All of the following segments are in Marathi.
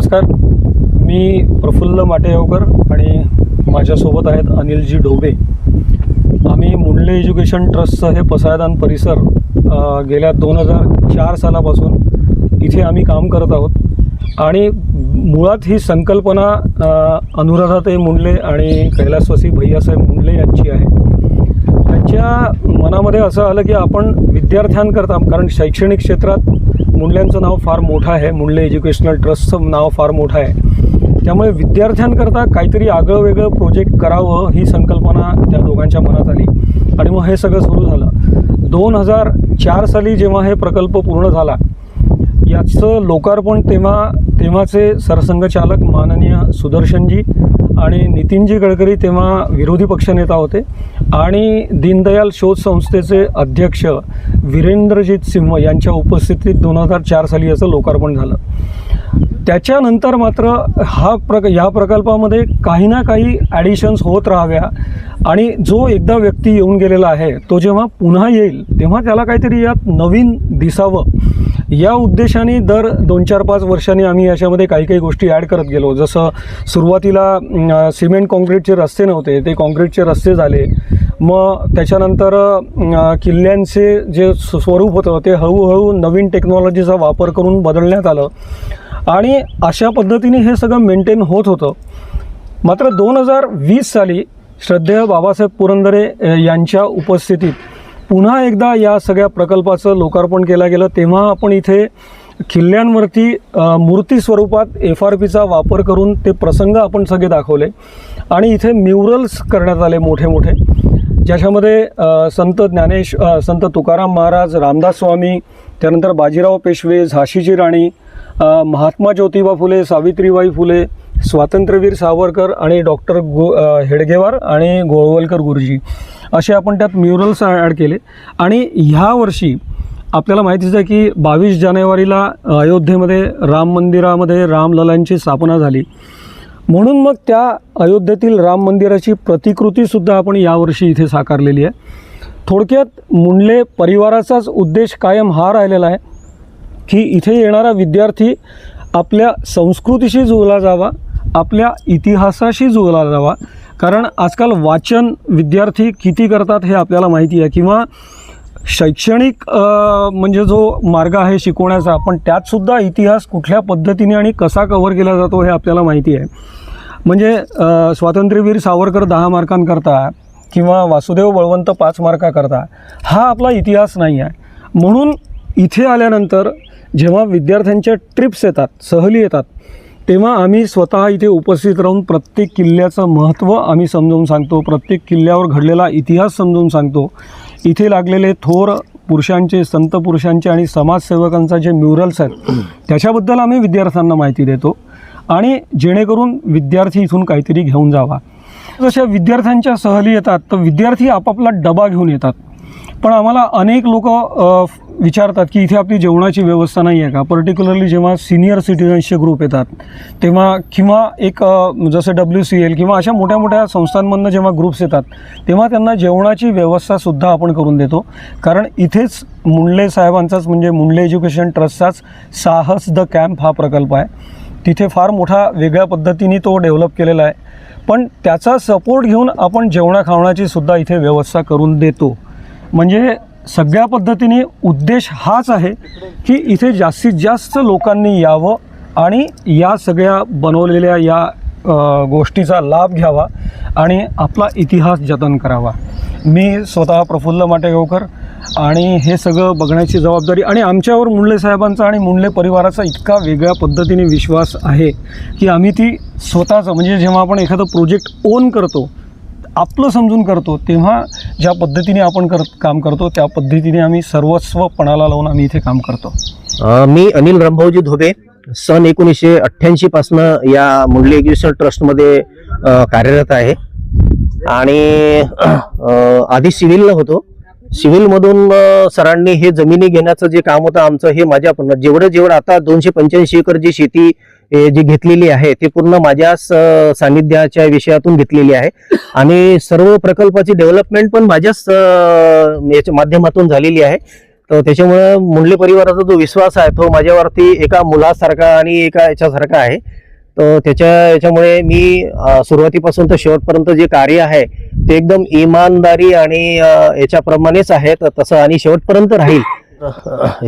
नमस्कार. मी प्रफुल्ल माटेगावकर आणि माझ्यासोबत आहेत अनिलजी ढोबे. आम्ही मुंडले एज्युकेशन ट्रस्टचं हे पसायदान परिसर गेल्या दोन हजार चार सालापासून इथे आम्ही काम करत आहोत. आणि मुळात ही संकल्पना अनुराधाताई मुंडले आणि कैलासवासी भैयासाहेब मुंडले यांची आहे. त्यांच्या मनामध्ये असं आलं की आपण विद्यार्थ्यांकरता कारण शैक्षणिक क्षेत्रात मुंडल्यांचं नाव फार मोठं आहे मुंडले एज्युकेशनल ट्रस्टचं नाव फार मोठं आहे. त्यामुळे विद्यार्थ्यांकरता काहीतरी आगळं वेगळं प्रोजेक्ट करावं ही संकल्पना त्या दोघांच्या मनात आली. आणि मग हे सगळं सुरू झालं. दोन हजार चार साली जेव्हा हे प्रकल्प पूर्ण झाला याचं लोकार्पण तेव्हा तेव्हाचे सरसंघचालक माननीय सुदर्शनजी आणि नितीनजी गडकरी तेव्हा विरोधी पक्षनेता होते. आणि दीनदयाल शोध संस्थेचे अध्यक्ष वीरेंद्रजीत सिंह यांच्या उपस्थितीत दोन हजार चार साली याचं लोकार्पण झालं. त्याच्यानंतर मात्र हा प्रक ह्या प्रकल्पामध्ये काही ना काही ॲडिशन्स होत राहाव्या आणि जो एकदा व्यक्ती येऊन गेलेला आहे तो जेव्हा पुन्हा येईल तेव्हा त्याला काहीतरी यात नवीन दिसावं. या उद्देशाने दर दोन चार पाच वर्षांनी आम्ही याच्यामध्ये काही काही गोष्टी ॲड करत गेलो. जसं सुरुवातीला सिमेंट काँक्रीटचे रस्ते नव्हते ते काँक्रीटचे रस्ते झाले. मग त्याच्यानंतर किल्ल्यांचे जे स्वरूप होतं ते हळूहळू नवीन टेक्नॉलॉजीचा वापर करून बदलण्यात आलं. आणि अशा पद्धतीने हे सगळं मेंटेन होत होतं. मात्र दोन हजार वीस साली श्रद्धेय बाबासाहेब पुरंदरे यांच्या उपस्थितीत पुन्हा एकदा या सगळ्या प्रकल्पाचं लोकार्पण केलं गेलं. तेव्हा आपण इथे किल्ल्यांवरती मूर्ती स्वरूपात एफ आर पीचा वापर करून ते प्रसंग आपण सगळे दाखवले. आणि इथे म्युरल्स करण्यात आले मोठे मोठे. ज्याच्यामध्ये संत ज्ञानेश संत तुकाराम महाराज रामदास स्वामी त्यानंतर बाजीराव पेशवे झाशीची राणी महात्मा ज्योतिबा फुले सावित्रीबाई फुले स्वातंत्र्यवीर सावरकर आणि डॉक्टर गो हेडगेवार आणि गोळवलकर गुरुजी. असे आपण त्यात म्युरल्स ॲड केले. आणि ह्या वर्षी आपल्याला माहितीच आहे की बावीस जानेवारीला अयोध्येमध्ये राम मंदिरामध्ये रामललांची स्थापना झाली. म्हणून मग त्या अयोध्येतील राम मंदिराची प्रतिकृतीसुद्धा आपण यावर्षी इथे साकारलेली आहे. थोडक्यात मुंडले परिवाराचाच उद्देश कायम हा राहिलेला आहे. की इथे येणारा विद्यार्थी आपल्या संस्कृतीशी जुळला जावा आपल्या इतिहासाशी जुळला जावा. कारण आजकाल वाचन विद्यार्थी किती करतात हे आपल्याला माहिती आहे. किंवा शैक्षणिक म्हणजे जो मार्ग आहे शिकवण्याचा पण त्यातसुद्धा इतिहास कुठल्या पद्धतीने आणि कसा कव्हर केला जातो हे आपल्याला माहिती आहे. म्हणजे स्वातंत्र्यवीर सावरकर दहा मार्कांकरता किंवा वासुदेव बळवंत पाच मार्काकरता हा आपला इतिहास नाही आहे. म्हणून इथे आल्यानंतर जेव्हा विद्यार्थ्यांच्या ट्रिप्स येतात सहली येतात तेव्हा आम्ही स्वतः इथे उपस्थित राहून प्रत्येक किल्ल्याचं महत्त्व आम्ही समजावून सांगतो प्रत्येक किल्ल्यावर घडलेला इतिहास समजावून सांगतो. इथे लागलेले थोर पुरुषांचे संत पुरुषांचे आणि समाजसेवकांचा जे म्युरल्स आहेत त्याच्याबद्दल आम्ही विद्यार्थ्यांना माहिती देतो आणि जेणेकरून विद्यार्थी इथून काहीतरी घेऊन जावा. जशा विद्यार्थ्यांच्या सहली येतात तर विद्यार्थी आपापला डबा घेऊन येतात. पण आम्हाला अनेक लोक विचारतात की इथे आपली जेवणाची व्यवस्था नाही आहे का? पर्टिक्युलरली जेव्हा सिनियर सिटिझन्सचे ग्रुप येतात तेव्हा किंवा एक जसं डब्ल्यू सी एल किंवा अशा मोठ्या मोठ्या संस्थांमधनं जेव्हा ग्रुप्स येतात तेव्हा त्यांना जेवणाची व्यवस्थासुद्धा आपण करून देतो. कारण इथेच मुंडले साहेबांचाच म्हणजे मुंडले एज्युकेशन ट्रस्टचाच साहस द कॅम्प हा प्रकल्प आहे. तिथे फार मोठा वेगळ्या पद्धतीने तो डेव्हलप केलेला आहे. पण त्याचा सपोर्ट घेऊन आपण जेवणा खावण्याची सुद्धा इथे व्यवस्था करून देतो. म्हणजे सगळ्या पद्धतीने उद्देश हाच आहे की इथे जास्तीत जास्त लोकांनी यावं आणि या सगळ्या बनवलेल्या या गोष्टीचा लाभ घ्यावा आणि आपला इतिहास जतन करावा. मी स्वतः प्रफुल्ल माटेगावकर आणि हे सगळं बघण्याची जबाबदारी आणि आमच्यावर मुंडले साहेबांचा आणि मुंडले परिवाराचा इतका वेगळ्या पद्धतीने विश्वास आहे की आम्ही ती स्वतःचं म्हणजे जेव्हा आपण एखादं प्रोजेक्ट ओन करतो आपलं समजून करतो तेव्हा ज्या पद्धतीने आपण कर काम करतो त्या पद्धतीने आम्ही सर्वस्वपणाला लावून आम्ही इथे काम करतो. मी अनिल रामभाऊजी धोबे सन एकोणीसशे अठ्ठ्याऐंशी पासनं या मुंडली एज्युकेशन ट्रस्टमध्ये कार्यरत आहे. आणि आधी सिव्हिलला होतो. सिव्हिलमधून सरांनी हे जमिनी घेण्याचं जे काम होतं आमचं हे माझ्या जेवढं जेवढं आता दोनशे पंच्याऐंशी एकर जी शेती जी घेतलेली आहे ती पूर्ण माझ्याच सानिध्याच्या विषयातून घेतलेली आहे. आणि सर्व प्रकल्पाची डेव्हलपमेंट पण माझ्याच याच्या माध्यमातून झालेली आहे. तर त्याच्यामुळे मुंडले परिवाराचा जो विश्वास आहे तो माझ्यावरती एका मुलासारखा आणि एका याच्यासारखा आहे. तर त्याच्या याच्यामुळे मी सुरुवातीपासून तर शेवटपर्यंत जे कार्य आहे ते एकदम इमानदारी आणि याच्याप्रमाणेच आहे. तर तसं आणि शेवटपर्यंत राहील.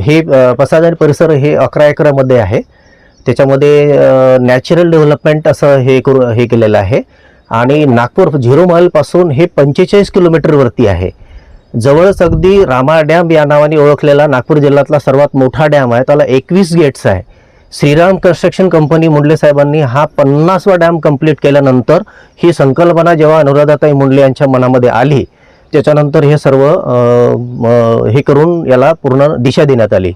हे अ, परिसर हे अकरा एकरामध्ये आहे. त्याच्यामध्ये नॅचरल डेव्हलपमेंट असं हे करू हे केलेलं आहे. आणि नागपूर झिरो माईलपासून हे पंचेचाळीस किलोमीटरवरती आहे. जवळच अगदी रामा डॅम या नावाने ओळखलेला नागपूर जिल्ह्यातला सर्वात मोठा डॅम आहे. त्याला एकवीस गेट्स आहे. श्रीराम कन्स्ट्रक्शन कंपनी मुंडले साहेबांनी हा पन्नासवा डॅम कंप्लीट केल्यानंतर ही संकल्पना जेव्हा अनुराधाताई मुंडले यांच्या मनामध्ये आली त्याच्यानंतर हे सर्व हे करून याला पूर्ण दिशा देण्यात आली.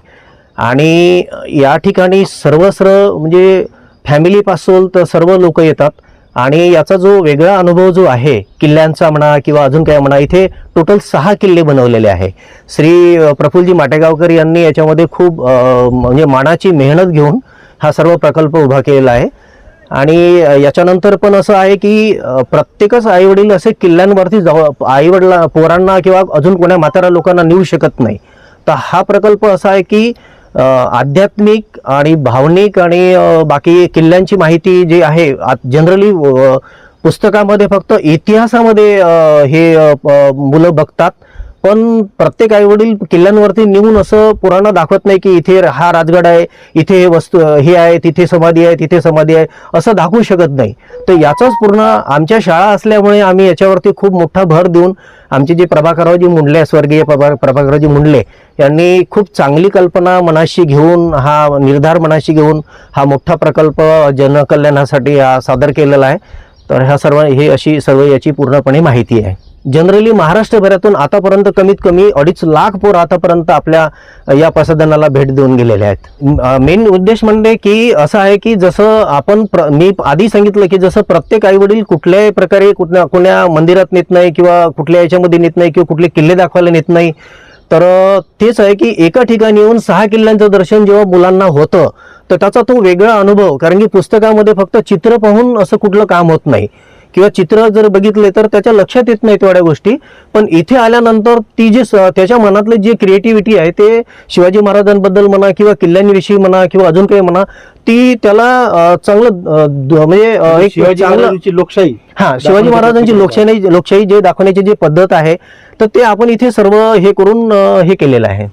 आणि या ठिकाणी सर्वस्र म्हणजे फॅमिलीपासून तर सर्व लोक येतात. आणि याचा जो वेगळा अनुभव जो आहे किल्ल्यांचा म्हणा किंवा अजून काय म्हणा इथे टोटल सहा किल्ले बनवलेले आहे. श्री प्रफुल्लजी माटेगावकर यांनी याच्यामध्ये खूप म्हणजे मानाची मेहनत घेऊन हा सर्व प्रकल्प उभा केलेला आहे. आणि याच्यानंतर पण असं आहे की प्रत्येकच आईवडील असे किल्ल्यांवरती जाऊ आईवडिला पोरांना किंवा अजून कोण्या म्हाताऱ्या लोकांना नेऊ शकत नाही. तर हा प्रकल्प असा आहे की आध्यात्मिक आणि भावनिक आणि बाकी किल्ल्यांची माहिती जी आहे जनरली पुस्तकामध्ये फक्त इतिहासामध्ये हे मुलं बघतात. पण प्रत्येक आईवडील किल्ल्यांवरती नेऊन असं पुराणं दाखवत नाही की इथे हा राजगड आहे इथे हे वस्तू हे आहे तिथे समाधी आहे तिथे समाधी आहे असं दाखवू शकत नाही. तर याचाच पूर्ण आमच्या शाळा असल्यामुळे आम्ही याच्यावरती खूप मोठा भर देऊन आमचे जे प्रभाकररावजी मुंडले स्वर्गीय प्रभा प्रभाकररावजी मुंडले यांनी खूप चांगली कल्पना मनाशी घेऊन हा निर्धार मनाशी घेऊन हा मोठा प्रकल्प जनकल्याणासाठी हा सादर केलेला आहे. तर ह्या सर्व हे अशी सर्व याची पूर्णपणे माहिती आहे. जनरली महाराष्ट्रभरातून आतापर्यंत कमीत कमी अडीच लाख पोर आतापर्यंत आपल्या या प्रसाधनाला भेट देऊन गेलेले आहेत. मेन उद्देश म्हणजे की असं आहे की जसं आपण प्र, मी आधी सांगितलं की जसं प्रत्येक आईवडील कुठल्याही प्रकारे कुठल्या कोण्या मंदिरात नेत नाही किंवा कुठल्या याच्यामध्ये नेत नाही किंवा कुठले किल्ले दाखवायला नेत नाही तर तेच आहे की एका ठिकाणी येऊन सहा किल्ल्यांचं दर्शन जेव्हा मुलांना होतं तर त्याचा तो वेगळा अनुभव कारण की पुस्तकामध्ये फक्त चित्र पाहून असं कुठलं काम होत नाही. किंवा चित्र जर बघितले तर त्याच्या लक्षात येत नाही तेवढ्या गोष्टी. पण इथे आल्यानंतर ती जी त्याच्या मनातली जी क्रिएटिव्हिटी आहे ते शिवाजी महाराजांबद्दल म्हणा किंवा किल्ल्यांविषयी म्हणा किंवा अजून काही म्हणा ती त्याला चांगलं म्हणजे एक शिवाजी लोकशाही हा शिवाजी महाराजांची लोकशाही लोकशाही जे दाखवण्याची जी पद्धत आहे तर ते आपण इथे सर्व हे करून हे केलेलं आहे.